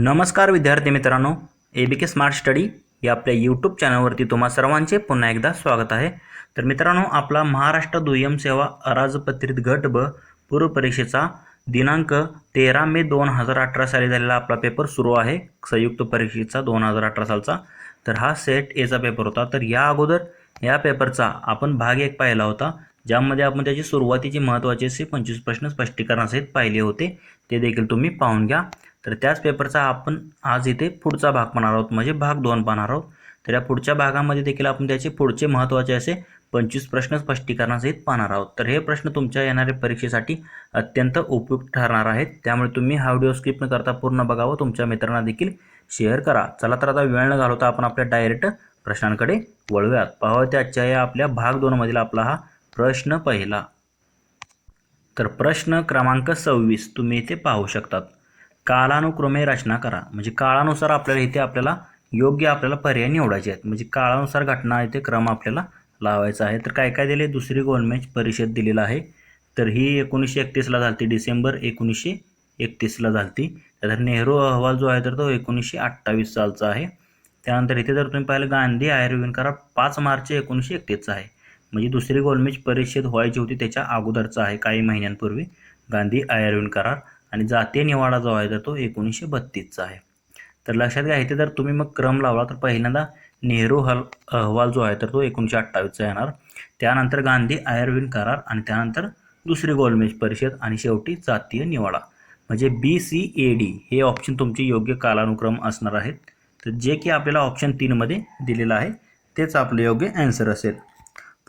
नमस्कार विद्यार्थी मित्रांनो ए बी के स्मार्ट स्टडी या आपल्या यूट्यूब चॅनलवरती तुम्हा सर्वांचे पुन्हा एकदा स्वागत आहे. तर मित्रांनो आपला महाराष्ट्र दुय्यम सेवा अराजपत्रित गट ब पूर्व परीक्षेचा दिनांक तेरा मे दोन हजार अठरा साली झालेला आपला पेपर सुरू आहे संयुक्त परीक्षेचा दोन हजार अठरा सालचा. तर हा सेट एचा पेपर होता. तर या अगोदर या पेपरचा आपण भाग एक पाहिला होता ज्यामध्ये आपण त्याची सुरुवातीची महत्त्वाचे असे पंचवीस प्रश्न स्पष्टीकरणासहित पाहिले होते. ते देखील तुम्ही पाहून घ्या. तर त्याच पेपरचा आपण आज इथे पुढचा भाग पाहणार आहोत. म्हणजे भाग दोन पाहणार आहोत. तर या पुढच्या भागामध्ये देखील आपण त्याचे पुढचे महत्त्वाचे असे पंचवीस प्रश्न स्पष्टीकरणासहित पाहणार आहोत. तर हे प्रश्न तुमच्या येणाऱ्या परीक्षेसाठी अत्यंत उपयुक्त ठरणार आहेत. त्यामुळे तुम्ही हा व्हिडिओ स्किप न करता पूर्ण बघावं तुमच्या मित्रांना देखील शेअर करा. चला तर आता वेळ न घालवता आपण आपल्या डायरेक्ट प्रश्नांकडे वळूयात. पाहावं त्याच्या या आपल्या भाग दोनमधील आपला हा प्रश्न पहिला. तर प्रश्न क्रमांक सव्वीस. तुम्ही इथे पाहू शकतात. कालानुक्रमे रचना करा. म्हणजे काळानुसार आपल्याला इथे आपल्याला योग्य आपल्याला पर्याय निवडायचे आहेत. म्हणजे काळानुसार घटना इथे क्रम आपल्याला लावायचा आहे. तर काय काय दिले? दुसरी गोलमेज परिषद दिलेला आहे. तर ही एकोणीसशे एकतीसला झालती. डिसेंबर एकोणीसशे एकतीसला झालती. त्यानंतर नेहरू अहवाल जो आहे तर तो एकोणीसशे अठ्ठावीस सालचा आहे. त्यानंतर इथे जर तुम्ही पाहिलं गांधी आयुर्वेद करार पाच मार्च एकोणीसशे एकतीसचा आहे. म्हणजे दुसरी गोलमेज परिषद व्हायची होती त्याच्या अगोदरचा आहे काही महिन्यांपूर्वी. गांधी आयुर्वेद करार. आणि जातीय निवाडा जो आहे तर तो एकोणीसशे बत्तीसचा आहे. तर लक्षात घ्या इथे जर तुम्ही मग क्रम लावला तर पहिल्यांदा नेहरू हल अहवाल जो आहे तर तो एकोणीसशे अठ्ठावीसचा येणार. त्यानंतर गांधी आयर्विन करार आणि त्यानंतर दुसरी गोलमेज परिषद आणि शेवटी जातीय निवाडा. म्हणजे बी सी ए डी हे ऑप्शन तुमचे योग्य कालानुक्रम असणार आहेत. तर जे की आपल्याला ऑप्शन तीनमध्ये दिलेलं आहे तेच आपलं योग्य ॲन्सर असेल.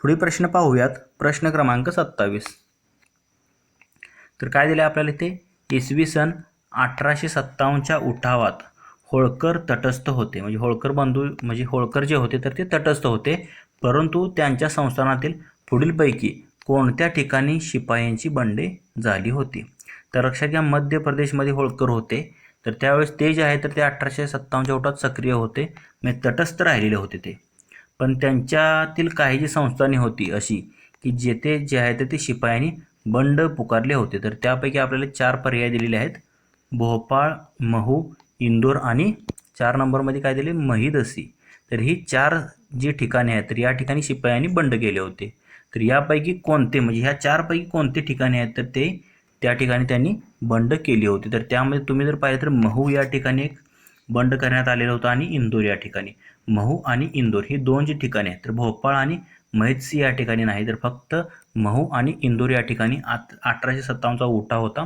पुढील प्रश्न पाहूयात. प्रश्न क्रमांक सत्तावीस. तर काय दिलं आपल्याला इथे? इसवी सन अठराशे सत्तावन्नच्या उठावात होळकर तटस्थ होते. म्हणजे होळकर बंधू म्हणजे होळकर जे होते तर ते तटस्थ होते. परंतु त्यांच्या संस्थानातील पुढीलपैकी कोणत्या ठिकाणी शिपायांची बंडे झाली होती? तर लक्षात घ्या मध्य प्रदेशमध्ये होळकर होते. तर त्यावेळेस ते जे आहे तर ते अठराशे सत्तावन्नच्या उठात सक्रिय होते. म्हणजे तटस्थ राहिलेले होते ते. पण त्यांच्यातील काही जी संस्थाने होती अशी की जेथे जे आहे तर ते शिपायांनी बंड पुकारले होते. तर त्यापैकी आपल्याला चार पर्याय दिलेले आहेत. भोपाळ महू इंदोर आणि चार नंबरमध्ये काय दिले? महिदसी. तर ही चार जी ठिकाणे आहेत तर या ठिकाणी शिपायांनी बंड केले होते. तर यापैकी कोणते म्हणजे ह्या चारपैकी कोणते ठिकाणे आहेत? तर ते त्या ठिकाणी त्यांनी बंड केली होती. तर त्यामध्ये तुम्ही जर पाहिलं तर महू या ठिकाणी एक बंड करण्यात आलेला होता आणि इंदोर या ठिकाणी. महू आणि इंदोर ही दोन जी ठिकाणे आहेत तर भोपाळ आणि महितसी या ठिकाणी नाही तर फक्त महू आणि इंदोर या ठिकाणी आत अठराशे सत्तावन्नचा उठाव होता.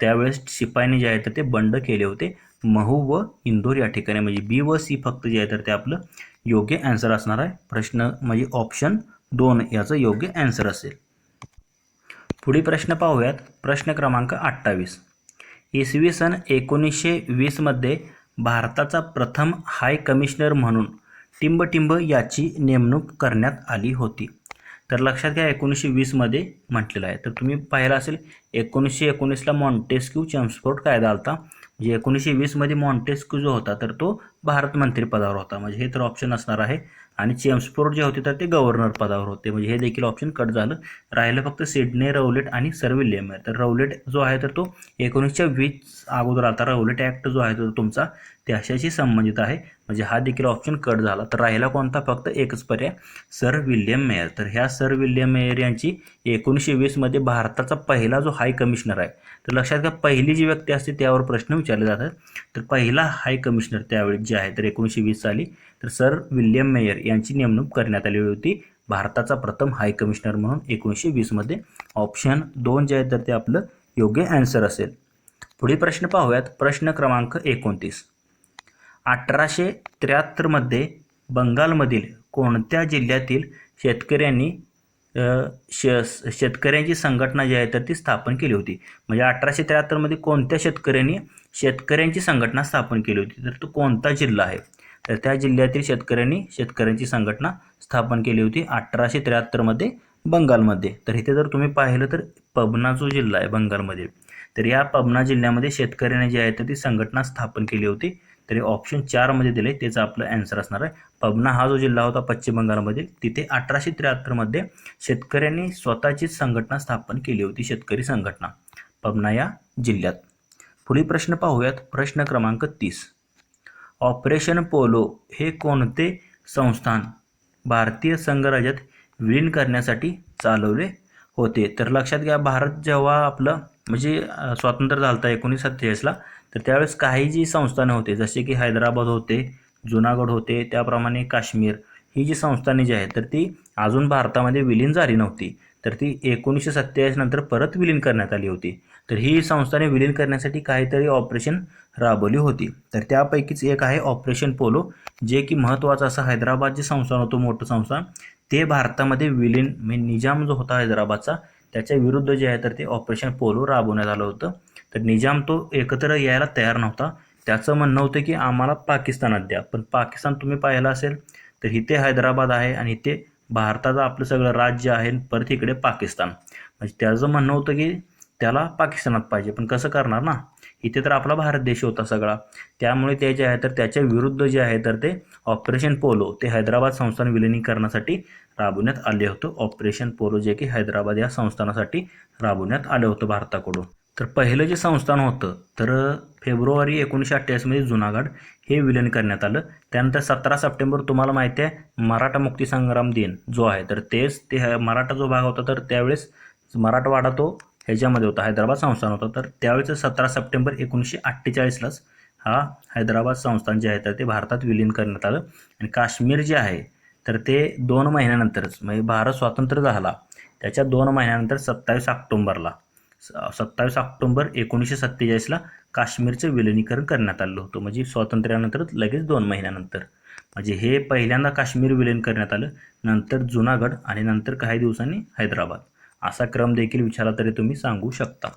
त्यावेळेस शिपायांनी जे आहे तर ते बंड केले होते. महू व इंदोर या ठिकाणी म्हणजे बी व सी फक्त जे आहे तर ते आपलं योग्य ॲन्सर असणार आहे. प्रश्न म्हणजे ऑप्शन दोन याचं योग्य ॲन्सर असेल. पुढील प्रश्न पाहूयात. प्रश्न क्रमांक अठ्ठावीस. इसवी सन एकोणीसशे वीसमध्ये भारताचा प्रथम हाय कमिशनर म्हणून टिंबटिंब याची नेमणूक करण्यात आली होती. तर लक्षात घ्या एकोणीसशे वीसमध्ये म्हटलेलं आहे. तर तुम्ही पाहिलं असेल एकोणीसशे एकोणीसला मॉन्टेस्क्यू चेम्सफोर्ट कायदा होता म्हणजे एकोणीसशे वीसमध्ये मॉन्टेस्क्यू जो होता तर तो भारत मंत्रिपदावर होता. म्हणजे हे तर ऑप्शन असणार आहे. आणि चेम्सफोर्ड जे होते तर ते गव्हर्नर पदावर होते. म्हणजे हे देखील ऑप्शन कट झालं. राहिलं फक्त सिडने रवलेट आणि सर विल्यम. आहे तर रवलेट जो आहे तर तो एकोणीसशे वीस अगोदर आता रवलेट ॲक्ट जो आहे तो तुमचा. ते अशाशी संबंधित आहे. म्हणजे हा देखील ऑप्शन कट झाला. तर राहिला कोणता? फक्त एकच पर्याय. Sir William Meyer. तर ह्या सर विल्यम मेयर यांची एकोणीसशे वीसमध्ये भारताचा पहिला जो हाय कमिशनर आहे. तर लक्षात घ्या पहिली जी व्यक्ती असते त्यावर प्रश्न विचारले जातात. तर पहिला हाय कमिशनर त्यावेळी जे आहे तर एकोणीसशे वीस साली तर सर विल्यम मेयर यांची नेमणूक करण्यात आलेली होती. भारताचा प्रथम हाय कमिशनर म्हणून एकोणीसशे वीसमध्ये ऑप्शन दोन जे आहे तर ते आपलं योग्य ॲन्सर असेल. पुढील प्रश्न पाहूयात. प्रश्न क्रमांक एकोणतीस. अठराशे त्र्याहत्तरमध्ये बंगालमधील कोणत्या जिल्ह्यातील शेतकऱ्यांनी श शेतकऱ्यांची संघटना जी आहे तर ती स्थापन केली होती? म्हणजे अठराशे त्र्याहत्तरमध्ये कोणत्या शेतकऱ्यांनी शेतकऱ्यांची संघटना स्थापन केली होती? तर तो कोणता जिल्हा आहे? तर त्या जिल्ह्यातील शेतकऱ्यांनी शेतकऱ्यांची संघटना स्थापन केली होती अठराशे त्र्याहत्तरमध्ये बंगालमध्ये. तर इथे जर तुम्ही पाहिलं तर पबना जो जिल्हा आहे बंगालमध्ये तर या पबना जिल्ह्यामध्ये शेतकऱ्यांनी जी आहे तर ती संघटना स्थापन केली होती तर ऑप्शन चारमध्ये दिलं आहे त्याचं आपलं ॲन्सर असणार आहे. पबना हा जो जिल्हा होता पश्चिम बंगालमधील तिथे अठराशे त्र्याहत्तरमध्ये शेतकऱ्यांनी स्वतःचीच संघटना स्थापन केली होती शेतकरी संघटना. पबना या जिल्ह्यात. पुढील प्रश्न पाहूयात. प्रश्न क्रमांक तीस. ऑपरेशन पोलो हे कोणते संस्थान भारतीय संघराज्यात विलीन करण्यासाठी चालवले होते? तर लक्षात घ्या भारत जेव्हा आपलं म्हणजे स्वातंत्र्य झालं होतं एकोणीसशे सत्तेचाळीसला तर त्यावेळेस काही जी संस्थानं होते जसे की हैदराबाद होते जुनागड होते त्याप्रमाणे काश्मीर ही जी संस्थाने जी आहेत तर ती अजून भारतामध्ये विलीन झाली नव्हती. तर ती एकोणीसशे सत्तेचाळीस नंतर परत विलीन करण्यात आली होती. तर ही संस्थाने विलीन करण्यासाठी काहीतरी ऑपरेशन राबवली होती. तर त्यापैकीच एक आहे ऑपरेशन पोलो जे की महत्त्वाचं असं हैदराबाद जे संस्थान होतं मोठं संस्थान ते भारतामध्ये विलीन म्हणजे निजाम जो होता हैदराबादचा त्याच्या विरुद्ध जे आहे तर ते ऑपरेशन पोलो राबवण्यात आलं होतं. तर निजाम तो एकत्र यायला तयार नव्हता. त्याचं म्हणणं होतं की आम्हाला पाकिस्तानात द्या. पण पाकिस्तान तुम्ही पाहिलं असेल तर इथे हैदराबाद आहे आणि इथे भारताचं आपलं सगळं राज्य आहे परत इकडे पाकिस्तान. म्हणजे त्याचं म्हणणं होतं की त्याला पाकिस्तानात पाहिजे. पण कसं करणार ना? इथे तर आपला भारत देश होता सगळा. त्यामुळे ते जे आहे तर त्याच्या विरुद्ध जे आहे तर ते ऑपरेशन पोलो ते हैदराबाद संस्थान विलिनीकरणासाठी राबवण्यात आले होतं. ऑपरेशन पोलो जे की हैदराबाद या संस्थानासाठी राबवण्यात आलं होतं भारताकडून. तर पहिलं जे संस्थान होतं तर फेब्रुवारी एकोणीसशे अठ्ठावीसमध्ये जुनागड हे विलीन करण्यात आलं. त्यानंतर सतरा सप्टेंबर तुम्हाला माहिती आहे मराठा मुक्ती संग्राम दिन जो आहे तर तेच ते मराठा जो भाग होता तर त्यावेळेस मराठवाडा तो ह्याच्यामध्ये होता हैदराबाद संस्थान होता. तर त्यावेळेस सतरा सप्टेंबर एकोणीसशे अठ्ठेचाळीसलाच हा हैदराबाद संस्थान जे आहे तर ते भारतात विलीन करण्यात आलं. आणि काश्मीर जे आहे तर ते दोन महिन्यानंतरच म्हणजे भारत स्वातंत्र्य झाला त्याच्या दोन महिन्यानंतर सत्तावीस ऑक्टोंबरला सत्तावीस ऑक्टोंबर एकोणीसशे सत्तेचाळीसला काश्मीरचं विलिनीकरण करण्यात आलं होतं. म्हणजे स्वातंत्र्यानंतर लगेच दोन महिन्यानंतर. म्हणजे हे पहिल्यांदा काश्मीर विलीन करण्यात आलं नंतर जुनागड आणि नंतर काही दिवसांनी हैदराबाद. असा क्रम देखील विचारला तरी तुम्ही सांगू शकता.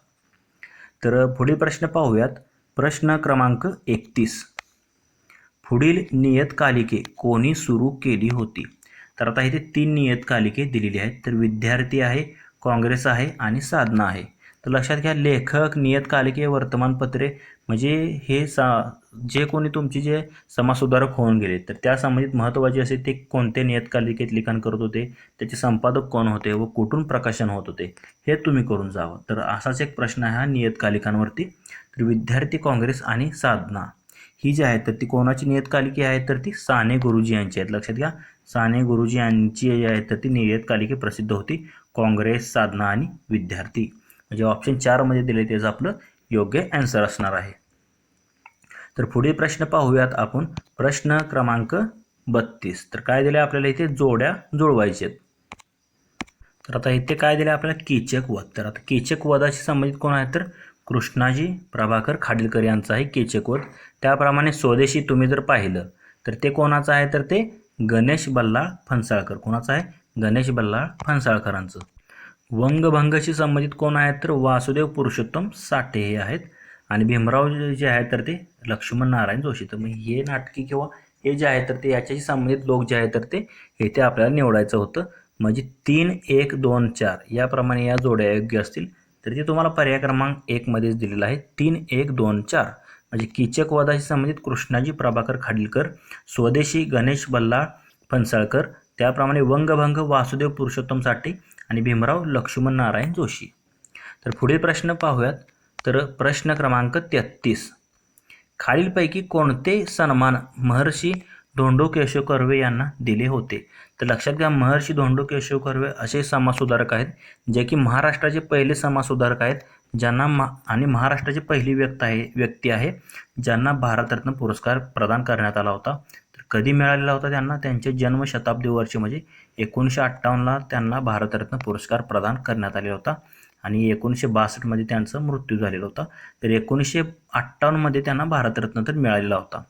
तर पुढील प्रश्न पाहूयात. प्रश्न क्रमांक एकतीस. पुढील नियतकालिके कोणी सुरू केली होती? तर आता इथे तीन नियतकालिके दिलेली आहेत. तर विद्यार्थी आहे काँग्रेस आहे आणि साधना आहे. तर लक्षात घ्या लेखक नियतकालिके वर्तमानपत्रे म्हणजे हे सा जे कोणी तुमचे जे समाजसुधारक होऊन गेले तर त्या संबंधित महत्त्वाचे असे ते कोणते नियतकालिकेत लिखाण करत होते? त्याचे संपादक कोण होते व कुठून प्रकाशन होत होते? हे तुम्ही करून जावं. तर असाच एक प्रश्न आहे हा नियतकालिकांवरती. तर विद्यार्थी काँग्रेस आणि साधना. ही जी आहे तर ती कोणाची नियतकालिके आहे तर ती साने गुरुजी यांची आहेत. लक्षात घ्या साने गुरुजी यांची जी आहे तर ती नियतकालिके प्रसिद्ध होती. काँग्रेस साधना आणि विद्यार्थी. म्हणजे ऑप्शन चारमध्ये दिले त्याचं आपलं योग्य ॲन्सर असणार आहे. तर पुढील प्रश्न पाहूयात आपण. प्रश्न क्रमांक बत्तीस. तर काय दिले आपल्याला इथे? जोड्या जुळवायचे तर आता इथे काय दिले आपल्याला? कीचक वध तर आता कीचक वधाशी संबंधित कोण आहे? तर कृष्णाजी प्रभाकर खाडीलकर यांचा आहे केचेकोट. त्याप्रमाणे स्वदेशी तुम्ही जर पाहिलं तर ते कोणाचं आहे? तर ते गणेश बल्ला फणसाळकर. कोणाचं आहे? गणेश बल्ला फणसाळकरांचं. वंगभंगशी संबंधित कोण आहेत? तर वासुदेव पुरुषोत्तम साठे हे आहेत. आणि भीमराव जे आहेत तर ते लक्ष्मण नारायण जोशी. तर मग हे नाटकी किंवा हे जे आहे तर ते याच्याशी संबंधित लोक जे आहेत तर ते हे ते आपल्याला निवडायचं होतं. म्हणजे तीन एक दोन चार याप्रमाणे या जोड्या योग्य असतील. तर ते तुम्हाला पर्याय क्रमांक एकमध्येच दिलेलं आहे. तीन एक दोन चार. म्हणजे कीचक संबंधित कृष्णाजी प्रभाकर खाडीलकर स्वदेशी गणेश बल्ला फणसाळकर त्याप्रमाणे वंगभंग वासुदेव पुरुषोत्तम साठे आणि भीमराव लक्ष्मण नारायण जोशी. तर पुढील प्रश्न पाहूयात. तर प्रश्न क्रमांक तेहत्तीस खालीलपैकी कोणते सन्मान महर्षी धोंडो केशव कर्वे यांना दिले होते. तर लक्षात घ्या महर्षी धोंडो केशव कर्वे असे समाजसुधारक आहेत जे की महाराष्ट्राचे पहिले समाजसुधारक आहेत ज्यांना मा आणि महाराष्ट्राची पहिली व्यक्त आहे व्यक्ती आहे ज्यांना भारतरत्न पुरस्कार प्रदान करण्यात आला होता. तर कधी मिळालेला होता त्यांना? त्यांचे जन्मशताब्दी वर्षी म्हणजे एकोणीसशे अठ्ठावन्नला त्यांना भारतरत्न पुरस्कार प्रदान करण्यात आलेला होता. आणि एकोणीसशे बासष्टमध्ये त्यांचा मृत्यू झालेला होता. तर एकोणीसशे अठ्ठावन्नमध्ये त्यांना भारतरत्न तर मिळालेला होता.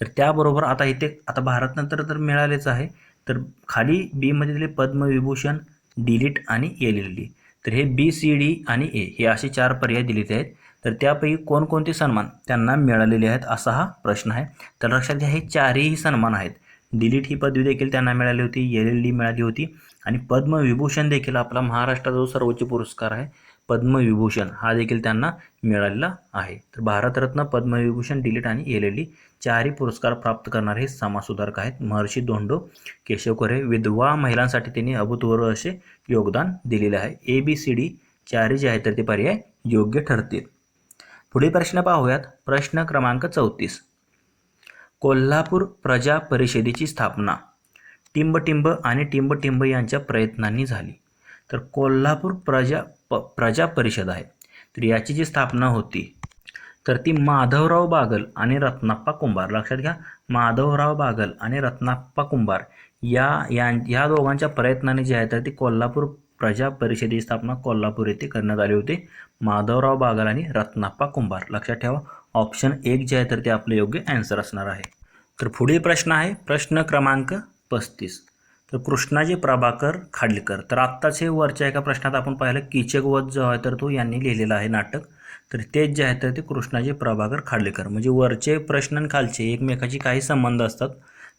तर त्याबरोबर आता इथे आता भारतनंतर तर मिळालेच आहे. तर खाली बीमध्ये दिले पद्मविभूषण डिलीट आणि एल एल डी तर हे बी सी डी आणि ए हे असे चार पर्याय दिलेले आहेत. तर त्यापैकी कोणकोणते सन्मान त्यांना मिळालेले आहेत असा हा प्रश्न आहे. तर लक्षात घ्या हे चारही सन्मान आहेत. डिलीट ही पदवी देखील त्यांना मिळाली होती एल एल डी मिळाली होती. आणि पद्मविभूषण देखील आपला महाराष्ट्राचा जो सर्वोच्च पुरस्कार आहे पद्मविभूषण हा देखील त्यांना मिळालेला आहे. तर भारतरत्न पद्मविभूषण डिलीट आणि एल एल डी चारही पुरस्कार प्राप्त करणारे हे समाजसुधारक आहेत. महर्षी धोंडो केशव कोरे विधवा महिलांसाठी त्यांनी अभूतपूर्व असे योगदान दिलेले आहे. ए बी सी डी चारही जे आहेत तर ते पर्याय योग्य ठरतील. पुढील प्रश्न पाहूयात. प्रश्न क्रमांक चौतीस. कोल्हापूर प्रजा परिषदेची स्थापना. टिंबटिंब आणि टिंबटिंब यांच्या प्रयत्नांनी झाली. तर कोल्हापूर प्रजा प प्रजा परिषद आहे. तर याची जी स्थापना होती तर ती माधवराव बागल आणि रत्नाप्पा कुंभार. लक्षात घ्या माधवराव बागल आणि रत्नाप्पा कुंभार या या ह्या दोघांच्या प्रयत्नाने जे आहे तर ती कोल्हापूर प्रजा परिषदेची स्थापना कोल्हापूर येथे करण्यात आली होती. माधवराव बागल आणि रत्नाप्पा कुंभार. लक्षात ठेवा ऑप्शन एक जे आहे तर ते आपलं योग्य ॲन्सर असणार आहे. तर पुढील प्रश्न आहे प्रश्न क्रमांक पस्तीस. तर कृष्णाजी प्रभाकर खाडीलकर. तर आत्ताच हे वरच्या एका प्रश्नात आपण पाहिलं कीचकवध जो आहे तर तो यांनी लिहिलेला आहे नाटक. तर तेच जे आहे तर ते कृष्णाजी प्रभाकर खाडीलकर. म्हणजे वरचे प्रश्न आणि खालचे एकमेकाचे काही संबंध असतात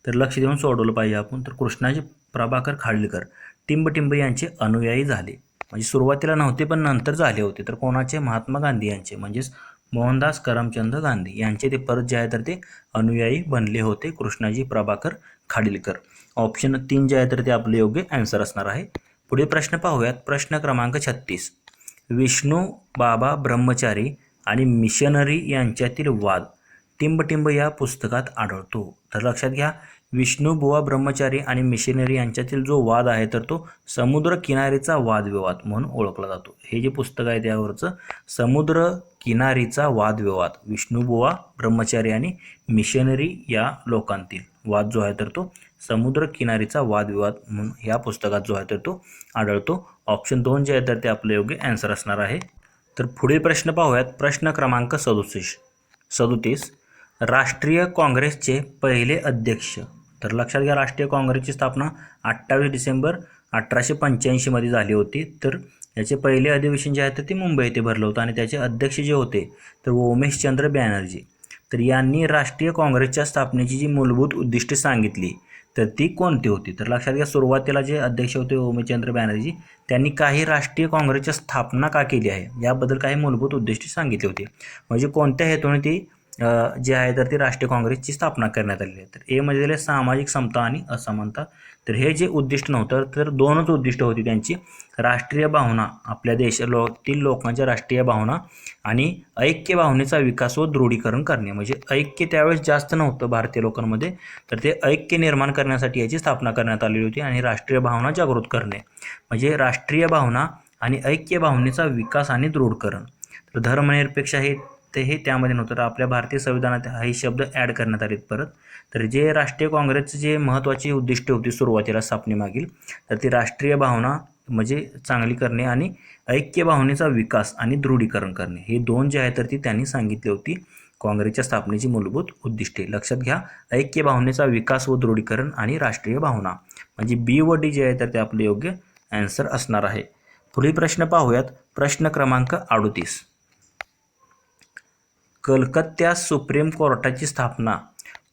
तर लक्ष देऊन सोडवलं पाहिजे आपण. तर कृष्णाजी प्रभाकर खाडीलकर टिंबटिंब यांचे अनुयायी झाले. म्हणजे सुरुवातीला नव्हते पण नंतर झाले होते. तर कोणाचे? महात्मा गांधी यांचे. म्हणजेच मोहनदास करमचंद गांधी यांचे ते परत जे आहे तर ते अनुयायी बनले होते कृष्णाजी प्रभाकर खाडीलकर. ऑप्शन तीन जे आहे तर ते आपले योग्य ॲन्सर असणार आहे. पुढे प्रश्न पाहूयात. प्रश्न क्रमांक छत्तीस. विष्णू बाबा ब्रह्मचारी आणि मिशनरी यांच्यातील वाद टिंबटिंब या पुस्तकात आढळतो. तर लक्षात घ्या विष्णू बुवा ब्रह्मचारी आणि मिशनरी यांच्यातील जो वाद आहे तर तो समुद्र किनारीचा वादविवाद म्हणून ओळखला जातो. हे जे पुस्तक आहे त्यावरचं समुद्र किनारीचा वादविवाद विष्णुबुवा ब्रह्मचारी आणि मिशनरी या लोकांतील वाद जो आहे तर तो समुद्रकिनारीचा वादविवाद म्हणून ह्या पुस्तकात जो आहे तर तो आढळतो. ऑप्शन दोन जे आहे तर ते आपलं योग्य ॲन्सर असणार आहे. तर पुढील प्रश्न पाहूयात. प्रश्न क्रमांक सदोतीस. सदोतीस. राष्ट्रीय काँग्रेसचे पहिले अध्यक्ष. तर लक्षात घ्या राष्ट्रीय काँग्रेसची स्थापना अठ्ठावीस डिसेंबर अठराशे पंच्याऐंशीमध्ये झाली होती. तर याचे पहिले अधिवेशन जे आहे तर ते मुंबई येथे भरलं होतं आणि त्याचे अध्यक्ष जे होते तर उमेशचंद्र बॅनर्जी. तर यांनी राष्ट्रीय काँग्रेसच्या स्थापनेची जी मूलभूत उद्दिष्टे सांगितली तर ती कोणती होती? तर लक्षात घ्या सुरुवातीला जे अध्यक्ष होते ओमचंद्र बॅनर्जी त्यांनी काही राष्ट्रीय काँग्रेसची स्थापना का केली आहे? याबद्दल काही मूलभूत उद्दिष्टे सांगितले होते. म्हणजे कोणत्या हेतूने ती जे आहे तर ती राष्ट्रीय काँग्रेसची स्थापना करण्यात आलेली आहे? तर ए मध्ये सामाजिक समता आणि असमानता. तर हे जे उद्दिष्ट नव्हतं तर दोनच उद्दिष्ट होती त्यांची. राष्ट्रीय भावना आपल्या देशातील लोकांच्या राष्ट्रीय भावना आणि ऐक्य भावनेचा विकास व दृढीकरण करणे. म्हणजे ऐक्य त्यावेळेस जास्त नव्हतं भारतीय लोकांमध्ये तर ते ऐक्य निर्माण करण्यासाठी याची स्थापना करण्यात आलेली होती आणि राष्ट्रीय भावना जागृत करणे. म्हणजे राष्ट्रीय भावना आणि ऐक्य भावनेचा विकास आणि दृढकरण. तर धर्मनिरपेक्ष हे ते हे त्यामध्ये नव्हतं. तर आपल्या भारतीय संविधानात हे शब्द ॲड करण्यात आलेत परत. तर जे राष्ट्रीय काँग्रेसचे जे महत्त्वाची उद्दिष्टे होती सुरुवातीला स्थापनेमागील तर ती राष्ट्रीय भावना म्हणजे चांगली करणे आणि ऐक्य भावनेचा विकास आणि दृढीकरण करणे. हे दोन जे आहे तर ती त्यांनी सांगितली होती. काँग्रेसच्या स्थापनेची मूलभूत उद्दिष्टे. लक्षात घ्या ऐक्य भावनेचा विकास व दृढीकरण आणि राष्ट्रीय भावना. म्हणजे बी व डी जे आहे तर ते आपले योग्य आन्सर असणार आहे. पुढील प्रश्न पाहूयात. प्रश्न क्रमांक अडोतीस. कलकत्त्या सुप्रीम कोर्टाची स्थापना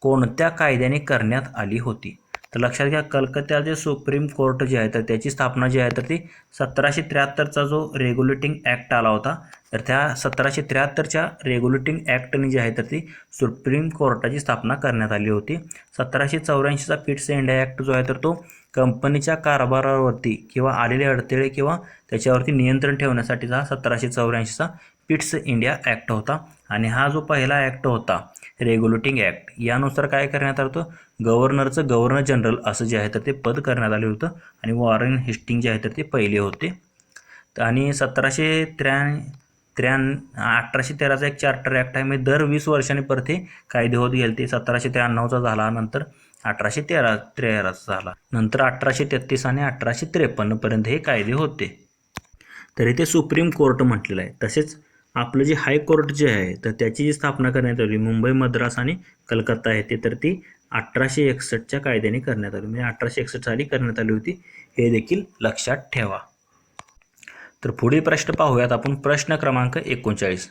कोणत्या कायद्याने करण्यात आली होती? तर लक्षात घ्या कलकत्त्याचे सुप्रीम कोर्ट जे आहे तर त्याची स्थापना जी आहे तर ती सतराशे त्र्याहत्तरचा जो रेग्युलेटिंग ॲक्ट आला होता तर त्या सतराशे त्र्याहत्तरच्या रेग्युलेटिंग ॲक्टने जी आहे तर ती सुप्रीम कोर्टाची स्थापना करण्यात आली होती. सतराशे चौऱ्याऐंशीचा फिट्स इंडिया ॲक्ट जो आहे तर तो कंपनीच्या कारभारावरती किंवा आलेले अडथळे किंवा त्याच्यावरती नियंत्रण ठेवण्यासाठीचा हा सतराशे चौऱ्याऐंशीचा पिट्स इंडिया ॲक्ट होता. आणि हा जो पहिला ॲक्ट होता रेग्युलेटिंग ॲक्ट यानुसार काय करण्यात आलं होतं? गव्हर्नरचं गव्हर्नर जनरल असं जे आहे तर ते पद करण्यात आले होतं. आणि वॉरन हिस्टिंग जे आहे तर ते पहिले होते. आणि सतराशे त्र्या त्र्याण् अठराशे तेराचा एक चार्टर ॲक्ट आहे. म्हणजे दर वीस वर्षांनी परत हे कायदे होत गेले ते सतराशे त्र्याण्णवचा झाला नंतर अठराशे तेरा तेराचा झाला नंतर अठराशे तेहतीस आणि अठराशे त्रेपन्नपर्यंत हे कायदे होते. तर इथे सुप्रीम कोर्ट म्हटलेलं आहे. तसेच आपलं जे हायकोर्ट जे आहे तर त्याची जी स्थापना करण्यात आली मुंबई मद्रास आणि कलकत्ता आहे ते तर ती अठराशे एकसष्टच्या कायद्याने करण्यात आली. म्हणजे अठराशे एकसष्ट साली करण्यात आली होती. हे देखील लक्षात ठेवा. तर पुढील प्रश्न पाहूयात आपण. प्रश्न क्रमांक एकोणचाळीस.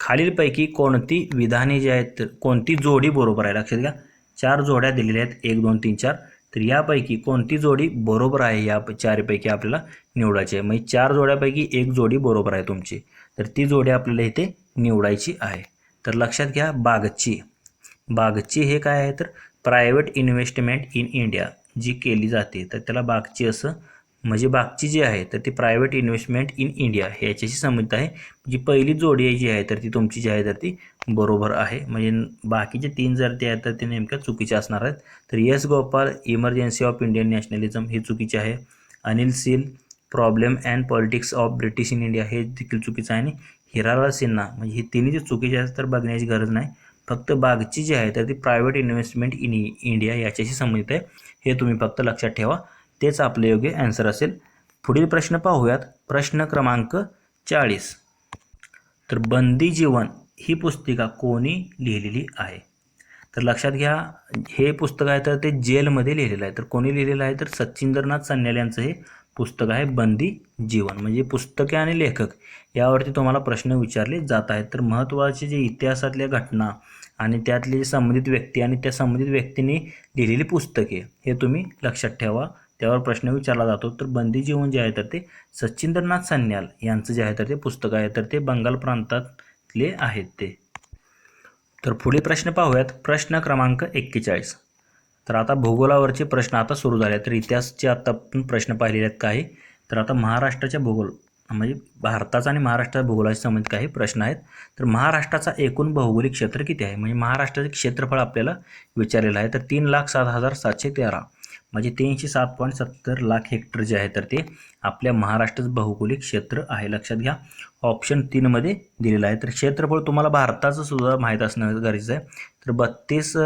खालीलपैकी कोणती विधाने जी आहेत तर कोणती जोडी बरोबर आहे? लक्षात घ्या. चार जोड्या दिलेल्या आहेत. एक दोन तीन चार. तर यापैकी कोणती जोडी बरोबर आहे? या चारपैकी आपल्याला निवडायची आहे. म्हणजे चार जोड्यापैकी एक जोडी बरोबर आहे तुमची. तर ती जोडी आपल्याला इथे निवडायची आहे. तर लक्षात घ्या बागची. बागची हे काय आहे? तर प्रायव्हेट इन्व्हेस्टमेंट इन इंडिया जी केली जाते तर त्याला बागची असं म्हणजे बागची जी आहे तर ती प्रायव्हेट इन्व्हेस्टमेंट इन इंडिया हे याच्याशी संबंधित आहे. जी पहिली जोडी जी आहे तर ती तुमची जी आहे तर ती बरोबर आहे. म्हणजे बाकीचे तीन जर ते आहेत तर ते नेमक्या चुकीचे असणार आहेत. तर S Gopal emergency of Indian nationalism हे चुकीचे आहे. Anil Seal problem and politics of British in India हे देखील चुकीचं आहे आणि हिरालाल सिन्हा म्हणजे हे तिन्ही जे चुकीचे आहेत तर बघण्याची गरज नाही. फक्त बागची जी आहे तर ती प्रायव्हेट इन्व्हेस्टमेंट इन इंडिया याच्याशी संबंधित आहे. हे तुम्ही फक्त लक्षात ठेवा. तेच आपले योग्य ॲन्सर असेल. पुढील प्रश्न पाहूयात. प्रश्न क्रमांक चाळीस. तर बंदी जीवन ही पुस्तिका कोणी लिहिलेली आहे? तर लक्षात घ्या हे पुस्तक आहे तर ते जेलमध्ये लिहिलेलं आहे. तर कोणी लिहिलेलं आहे? तर सचिंद्रनाथ सन्याल यांचं हे पुस्तक आहे बंदी जीवन. म्हणजे पुस्तके आणि लेखक यावरती तुम्हाला प्रश्न विचारले जात आहेत. तर महत्त्वाचे जे इतिहासातल्या घटना आणि त्यातले जी संबंधित व्यक्ती आणि त्या संबंधित व्यक्तींनी लिहिलेली पुस्तके हे तुम्ही लक्षात ठेवा. त्यावर प्रश्न विचारला जातो. तर बंदी जीवन जे आहे तर ते सचिंद्रनाथ सन्याल यांचं जे आहे तर ते पुस्तक आहे. तर ते बंगाल प्रांतातले आहेत ते. तर पुढे प्रश्न पाहूयात. प्रश्न क्रमांक एक्केचाळीस. तर आता भूगोलावरचे प्रश्न आता सुरू झाले तर इतिहासचे आता आपण प्रश्न पाहिलेले आहेत काही. तर आता महाराष्ट्राच्या भूगोल म्हणजे भारताचा आणि महाराष्ट्राच्या भूगोलाशी संबंधित काही प्रश्न आहेत. तर महाराष्ट्राचा एकूण भौगोलिक क्षेत्र किती आहे? म्हणजे महाराष्ट्राचे क्षेत्रफळ आपल्याला विचारलेलं आहे. तर तीन लाख सात हजार सातशे तेरा. म्हणजे तीनशे सात पॉईंट सत्तर लाख हेक्टर जे आहे तर ते आपल्या महाराष्ट्राचं भौगोलिक क्षेत्र आहे. लक्षात घ्या. ऑप्शन तीनमध्ये दिलेलं आहे. तर क्षेत्रफळ तुम्हाला भारताचं सुद्धा माहीत असणं गरजेचं आहे. तर बत्तीस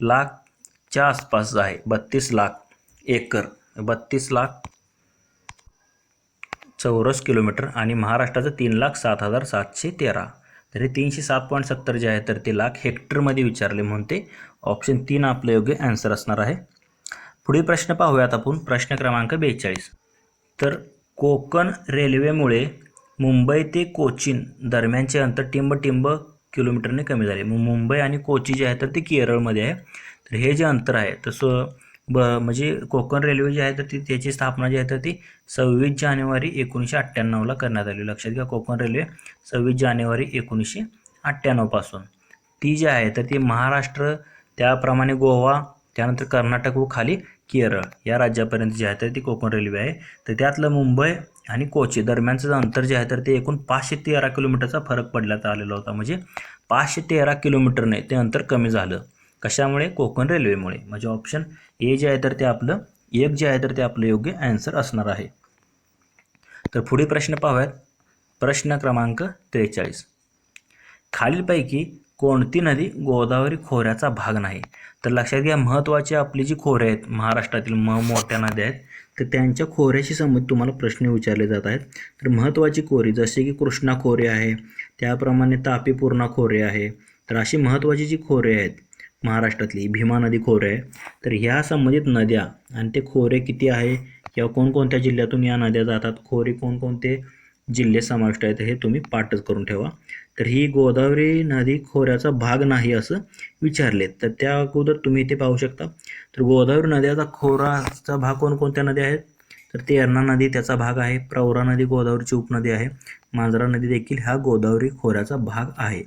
लाख च्या आसपास आहे. बत्तीस लाख एकर. बत्तीस लाख चौरस किलोमीटर आणि महाराष्ट्राचं तीन लाख सात हजार सातशे तेरा. तर हे तीनशे सात पॉईंट सत्तर जे आहे तर ते लाख हेक्टरमध्ये विचारले म्हणून ते ऑप्शन तीन आपलं योग्य ॲन्सर असणार आहे. पुढील प्रश्न पाहूयात आपण. प्रश्न क्रमांक बेचाळीस. तर कोकण रेल्वेमुळे मुंबई ते कोचीन दरम्यानचे अंतर टिंब टिंब किलोमीटरने कमी झाले. मग मुंबई आणि कोची जे आहे तर ते केरळमध्ये आहे. तर हे जे अंतर आहे तसं ब म्हणजे कोकण रेल्वे जी आहे तर ती त्याची स्थापना जी आहे तर ती सव्वीस जानेवारी एकोणीसशे अठ्ठ्याण्णवला करण्यात आली. लक्षात घ्या कोकण रेल्वे सव्वीस जानेवारी एकोणीसशे अठ्ठ्याण्णवपासून ती जी आहे तर ती महाराष्ट्र त्याप्रमाणे गोवा त्यानंतर कर्नाटक व खाली केरळ या राज्यापर्यंत जी आहे तर ती कोकण रेल्वे आहे. तर त्यातलं मुंबई आणि कोची दरम्यानचं अंतर जे आहे तर ते एकूण पाचशे तेरा किलोमीटरचा फरक पडल्याचा आलेला होता. म्हणजे पाचशे तेरा किलोमीटरने ते अंतर कमी झालं. कशामुळे? कोकण रेल्वेमुळे. म्हणजे ऑप्शन ए जे आहे तर ते आपलं एक जे आहे तर ते आपलं योग्य ॲन्सर असणार आहे. तर पुढे प्रश्न पाहूयात. प्रश्न क्रमांक त्रेचाळीस. खालीलपैकी कोणती नदी गोदावरी खोऱ्याचा भाग नाही? तर लक्षात घ्या महत्त्वाची आपली जी खोरे आहेत महाराष्ट्रातील म मोठ्या नद्या आहेत तर त्यांच्या खोऱ्याशी संबंधित तुम्हाला प्रश्न विचारले जात आहेत. तर महत्त्वाची खोरी जसे की कृष्णा खोरे आहे त्याप्रमाणे तापी पूर्णा खोरे आहे तर अशी महत्त्वाची जी खोरे आहेत महाराष्ट्रातली भीमा नदी खोरे आहे तर ह्या संबंधित नद्या आणि ते खोरे किती आहे किंवा कोणकोणत्या जिल्ह्यातून या नद्या जातात खोरे कोणकोणते जिल्हे समाविष्ट आहेत हे तुम्ही पाठच करून ठेवा. तर ही गोदावरी नदी खोऱ्याचा भाग नाही असं विचारले तर त्या अगोदर तुम्ही इथे पाहू शकता. तर गोदावरी नद्याचा खोराचा भाग कोणकोणत्या नद्या आहेत? तर तेरणा नदी त्याचा भाग आहे प्रवरा नदी गोदावरीची उपनदी आहे मांजरा नदी देखील हा गोदावरी खोऱ्याचा भाग आहे.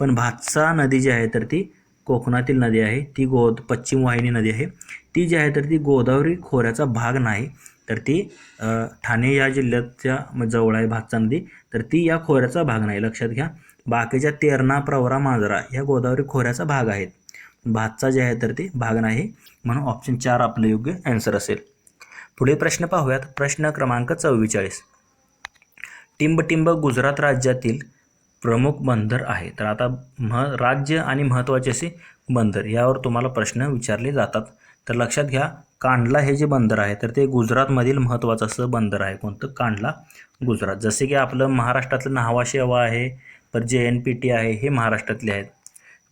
पण भातसा नदी जी आहे तर ती कोकणातील नदी आहे ती गो पश्चिम वाहिनी नदी आहे. ती जी आहे तर ती गोदावरी खोऱ्याचा भाग नाही. तर ती ठाणे या जिल्ह्याच्या जवळ आहे भातसा नदी. तर ती या खोऱ्याचा भाग नाही. लक्षात घ्या. बाकीच्या तेरणा प्रवरा मांजरा या गोदावरी खोऱ्याचा भाग आहेत. भातचा जे आहे तर ते भाग नाही. म्हणून ऑप्शन चार आपलं योग्य ॲन्सर असेल. पुढे प्रश्न पाहूयात. प्रश्न क्रमांक चव्वेचाळीस. टिंबटिंब गुजरात राज्यातील प्रमुख बंदर आहे. तर आता मह राज्य आणि महत्त्वाचे असे बंदर यावर तुम्हाला प्रश्न विचारले जातात. तर लक्षात घ्या. कांडला हे जे बंदर आहे तर ते गुजरातमधील महत्त्वाचं असं बंदर आहे कोणतं? कांडला गुजरात. जसे की आपलं महाराष्ट्रातलं न्हावा शेवा आहे तर जे एन पी टी आहे हे महाराष्ट्रातले आहेत.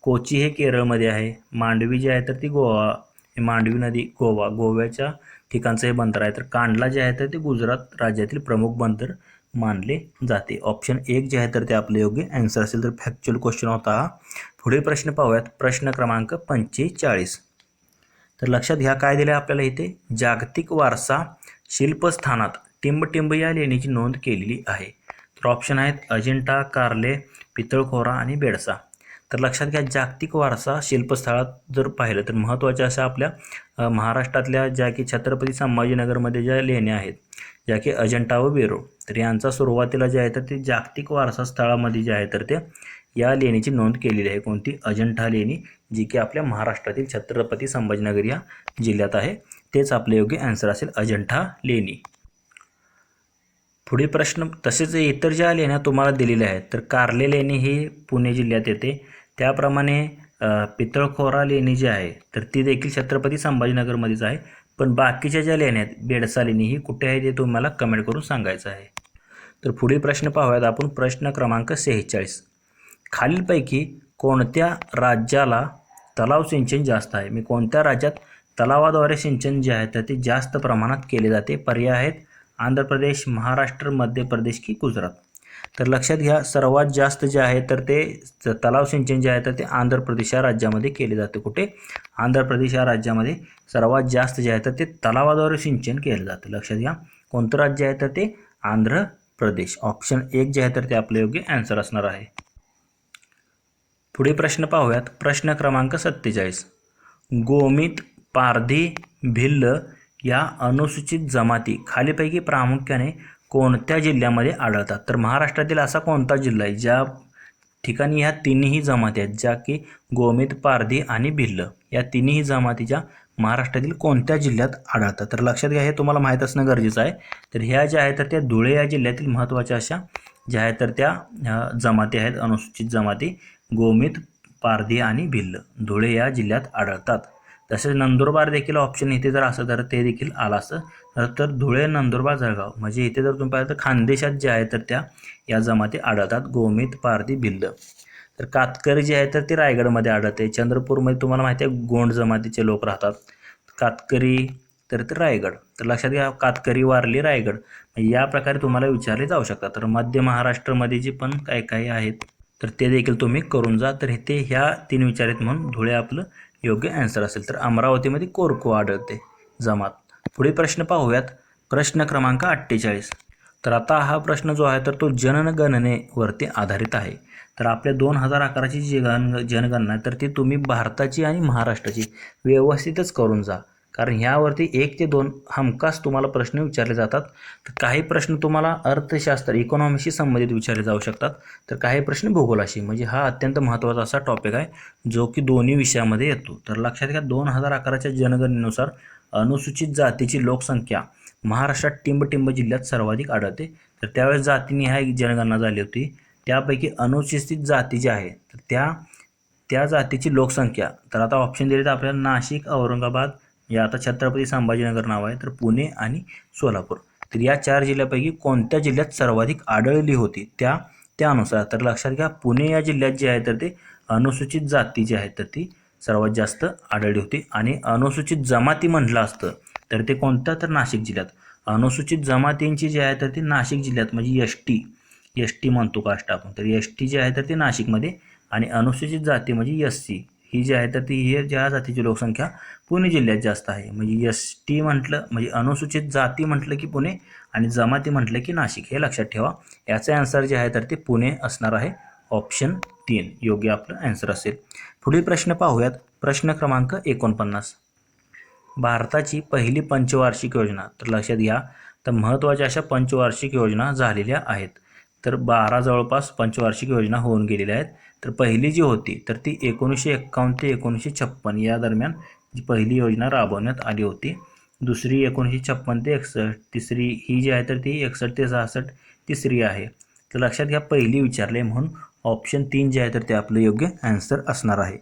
कोची हे केरळमध्ये आहे. मांडवी जे आहे तर ती गोवा हे मांडवी नदी गोवा. गोव्याच्या ठिकाणचं हे बंदर आहे. तर कांडला जे आहे तर ते गुजरात राज्यातील प्रमुख बंदर मानले जाते. ऑप्शन एक जे आहे तर ते आपले योग्य ॲन्सर असेल तर फॅक्च्युअल क्वेश्चन होता हा. पुढील प्रश्न पाहूयात. प्रश्न क्रमांक पंचेचाळीस. तर लक्षात घ्या काय दिलं आहे आपल्याला इथे? जागतिक वारसा शिल्पस्थानात टिंबटिंब या लेणीची नोंद केलेली आहे. तर ऑप्शन आहेत अजिंठा कार्ले पितळखोरा आणि बेडसा. तर लक्षात घ्या जागतिक वारसा शिल्पस्थळात जर पाहिलं तर महत्त्वाच्या अशा आपल्या महाराष्ट्रातल्या ज्या की छत्रपती संभाजीनगरमध्ये ज्या लेण्या आहेत ज्या की अजंठा व वेरूळ. तर यांचा सुरुवातीला जे आहे तर ते जागतिक वारसा स्थळामध्ये जे आहे तर ते या लेणीची नोंद केलेली आहे. कोणती? अजंठा लेणी जी की आपल्या महाराष्ट्रातील छत्रपती संभाजीनगर या जिल्ह्यात आहे. तेच आपले योग्य ॲन्सर असेल अजंठा लेणी. पुढे प्रश्न तसेच इतर ज्या लेण्या तुम्हाला दिलेल्या आहेत तर कार्ले लेणी ही पुणे जिल्ह्यात येते. त्याप्रमाणे पितळखोरा लेणी जी आहे तर ती देखील छत्रपती संभाजीनगरमध्येच आहे. पण बाकीच्या ज्या लेण्या आहेत बेडसा लेणी ही कुठे आहे ते तुम्हाला कमेंट करून सांगायचं आहे. तर पुढील प्रश्न पाहूयात आपण. प्रश्न क्रमांक सेहेचाळीस. खालीलपैकी कोणत्या राज्याला तलाव सिंचन जास्त आहे? मी कोणत्या राज्यात तलावाद्वारे सिंचन जे आहे तर ते जास्त प्रमाणात केले जाते? पर्याय आहेत आंध्र प्रदेश महाराष्ट्र मध्य प्रदेश की गुजरात. तर लक्षात घ्या सर्वात जास्त जे आहे तर ते तलाव सिंचन जे आहे तर ते आंध्र प्रदेश या राज्यामध्ये केले जाते. कुठे? आंध्र प्रदेश या राज्यामध्ये सर्वात जास्त जे आहे तर ते तलावाद्वारे सिंचन केलं जातं. लक्षात घ्या कोणतं राज्य आहे तर ते आंध्र प्रदेश. ऑप्शन एक जे आहे तर ते आपलं योग्य आन्सर असणार आहे. पुढे प्रश्न पाहूयात. प्रश्न क्रमांक सत्तेचाळीस. गोमित पारधी भिल्ल या अनुसूचित जमाती खालीपैकी प्रामुख्याने कोणत्या जिल्ह्यामध्ये आढळतात? तर महाराष्ट्रातील असा कोणता जिल्हा आहे? ज्या ठिकाणी ह्या तिन्ही जमाती आहेत ज्या की गोमित पारधी आणि भिल्ल या तिन्ही जमातीच्या महाराष्ट्रातील कोणत्या जिल्ह्यात आढळतात? तर लक्षात घ्या हे तुम्हाला माहीत असणं गरजेचं आहे. तर ह्या ज्या आहेत तर त्या धुळे या जिल्ह्यातील महत्त्वाच्या अशा ज्या आहेत तर त्या जमाती आहेत अनुसूचित जमाती. गोमित पारधी आणि भिल्ल धुळे या जिल्ह्यात आढळतात. तसेच नंदुरबार देखील ऑप्शन इथे जर असं तर ते देखील आलं असतं. तर- धुळे नंदुरबार जळगाव म्हणजे इथे जर तुम्ही पाहिलं तर खानदेशात जे आहे तर त्या या जमाती आढळतात. गोमित पारधी भिल्ल. तर कातकरी जे आहे तर ते रायगडमध्ये आढळते चंद्रपूरमध्ये तुम्हाला माहिती आहे गोंड जमातीचे लोक राहतात. कातकरी तर ते रायगड. तर लक्षात घ्या कातकरी वारली रायगड. या प्रकारे तुम्हाला विचारले जाऊ शकतात. तर मध्य महाराष्ट्रामध्ये जे पण काही काही आहेत तर ते देखील तुम्ही करून जा. तर इथे ह्या तीन विचारित म्हणून धुळे आपलं योग्य ॲन्सर असेल. तर अमरावतीमध्ये कोरको आढळते जमात. पुढे प्रश्न पाहूयात. प्रश्न क्रमांक अठ्ठेचाळीस. तर आता हा प्रश्न जो आहे तर तो जनगणनेवरती आधारित आहे. तर आपल्या दोन हजार अकराची जी गण जनगणना आहे तर ती तुम्ही भारताची आणि महाराष्ट्राची व्यवस्थितच करून जा. कारण ह्यावरती एक ते दोन हमखास तुम्हाला प्रश्न विचारले जातात. तर काही प्रश्न तुम्हाला अर्थशास्त्र इकॉनॉमीशी संबंधित विचारले जाऊ शकतात. तर काही प्रश्न भूगोलाशी म्हणजे हा अत्यंत महत्त्वाचा असा टॉपिक आहे जो की दोन्ही विषयामध्ये येतो. तर लक्षात घ्या दोन हजार अकराच्या जनगणनेनुसार अनुसूचित जातीची लोकसंख्या महाराष्ट्रात टिंबटिंब जिल्ह्यात सर्वाधिक आढळते. तर त्यावेळेस जातीने ह्या जनगणना झाली होती. त्यापैकी अनुसूचित जाती ज्या आहे तर त्या त्या जातीची लोकसंख्या तर आता ऑप्शन दिले तर आपल्याला नाशिक औरंगाबाद या आता छत्रपती संभाजीनगर नाव आहे तर पुणे आणि सोलापूर. तर या चार जिल्ह्यापैकी कोणत्या जिल्ह्यात सर्वाधिक आढळली होती? त्या त्यानुसार तर लक्षात घ्या पुणे या जिल्ह्यात जे आहे तर ते अनुसूचित जाती जी आहे तर ती सर्वात जास्त आढळली होती. आणि अनुसूचित जमाती म्हटलं असतं तर ते कोणत्या तर नाशिक जिल्ह्यात. अनुसूचित जमातींची जी आहे तर ती नाशिक जिल्ह्यात म्हणजे एस टी एस टी म्हणतो कास्ट आपण. तर एस टी जी आहे तर ती नाशिकमध्ये आणि अनुसूचित जाती म्हणजे एस सी. ही जी आहे तर ती हे ज्या जातीची लोकसंख्या पुणे जिल्ह्यात जास्त आहे. म्हणजे एस टी म्हटलं म्हणजे अनुसूचित जाती म्हटलं की पुणे आणि जमाती म्हटलं की नाशिक. हे लक्षात ठेवा. याचे आन्सर जे आहे तर ते पुणे असणार आहे. ऑप्शन तीन. योग्य आपलं ॲन्सर असेल. पुढील प्रश्न पाहूयात. प्रश्न क्रमांक एकोणपन्नास. भारताची पहिली पंचवार्षिक योजना. तर लक्षात घ्या तर महत्त्वाच्या अशा पंचवार्षिक योजना झालेल्या आहेत. तर बारा जवळपास पंचवार्षिक योजना होऊन गेलेल्या आहेत. तर पहिली जी होती तर ती एकोणीसशे एक्कावन्न ते एकोणीसशे छप्पन या दरम्यान जी पहिली योजना राबवण्यात आली होती. दुसरी एकोणीसशे छप्पन ते एकसष्ट तिसरी ही जी आहे तर ती एकसष्ट ते सहासष्ट तिसरी आहे. तर लक्षात घ्या पहिली विचारले म्हणून ऑप्शन तीन जे आहे तर ते आपलं योग्य ॲन्सर असणार आहे.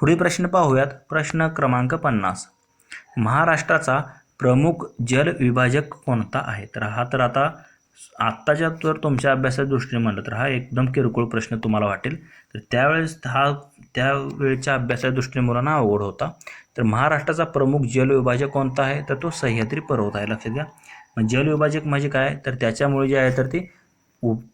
पुढील प्रश्न पाहूयात. प्रश्न क्रमांक पन्नास. महाराष्ट्राचा प्रमुख जल विभाजक कोणता आहे? तर हा तर आता आत्ताच्या जर तुमच्या अभ्यासाच्या दृष्टीने म्हणलं तर हा एकदम किरकोळ प्रश्न तुम्हाला वाटेल. तर त्यावेळेस हा त्यावेळच्या अभ्यासाच्या दृष्टीने मुलांना अवघड होता. तर महाराष्ट्राचा प्रमुख जलविभाजक कोणता आहे? तर तो सह्याद्री पर्वत आहे. लक्षात घ्या. मग जलविभाजक म्हणजे काय? तर त्याच्यामुळे जे आहे तर ते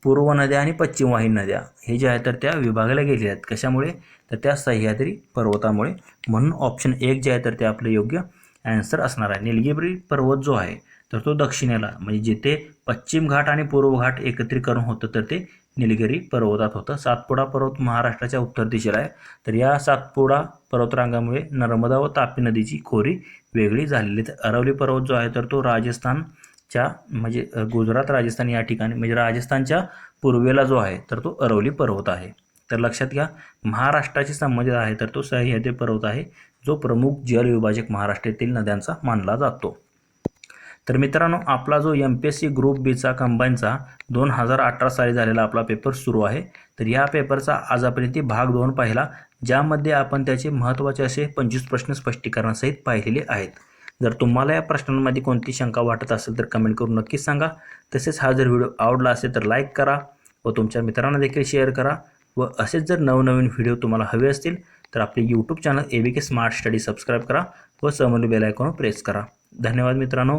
पूर्व नद्या आणि पश्चिम वाहिनी नद्या हे जे आहे तर त्या विभागाला गेलेल्या आहेत. कशामुळे? तर त्या सह्याद्री पर्वतामुळे. म्हणून ऑप्शन एक जे आहे तर ते आपलं योग्य ॲन्सर असणार आहे. निलगिरी पर्वत जो आहे तर तो दक्षिणेला म्हणजे जिथे पश्चिम घाट आणि पूर्व घाट एकत्रीकरण होतं तर ते निलगिरी पर्वतात होतं. सातपुडा पर्वत महाराष्ट्राच्या उत्तर दिशेला आहे. तर या सातपुडा पर्वतरांगामुळे नर्मदा व तापी नदीची खोरी वेगळी झालेली आहे. तर अरवली पर्वत जो आहे तर तो राजस्थानच्या म्हणजे गुजरात राजस्थान या ठिकाणी म्हणजे राजस्थानच्या पूर्वेला जो आहे तर तो अरवली पर्वत आहे. तर लक्षात घ्या महाराष्ट्राशी संबंधित आहे तर तो सह्याद्री पर्वत आहे जो प्रमुख जलविभाजक महाराष्ट्रातील नद्यांचा मानला जातो. तर मित्रांनो आपला जो M P S C group बीचा कंबाईनचा दोन हजार अठरा साली झालेला आपला पेपर सुरू आहे. तर या पेपरचा आज आपण भाग दोन पाहिला ज्यामध्ये आपण त्याचे महत्त्वाचे असे पंचवीस प्रश्न स्पष्टीकरणासहित पाहिलेले आहेत. जर तुम्हाला या प्रश्नांमध्ये कोणती शंका वाटत असेल तर कमेंट करून नक्कीच सांगा. तसेच हा जर व्हिडिओ आवडला असेल तर लाईक करा व तुमच्या मित्रांना देखील शेअर करा व असेच जर नवनवीन व्हिडिओ तुम्हाला हवे असतील तर आपले YouTube channel A B K smart study subscribe करा व समोर बेल आयकॉन प्रेस करा. धन्यवाद मित्रांनो.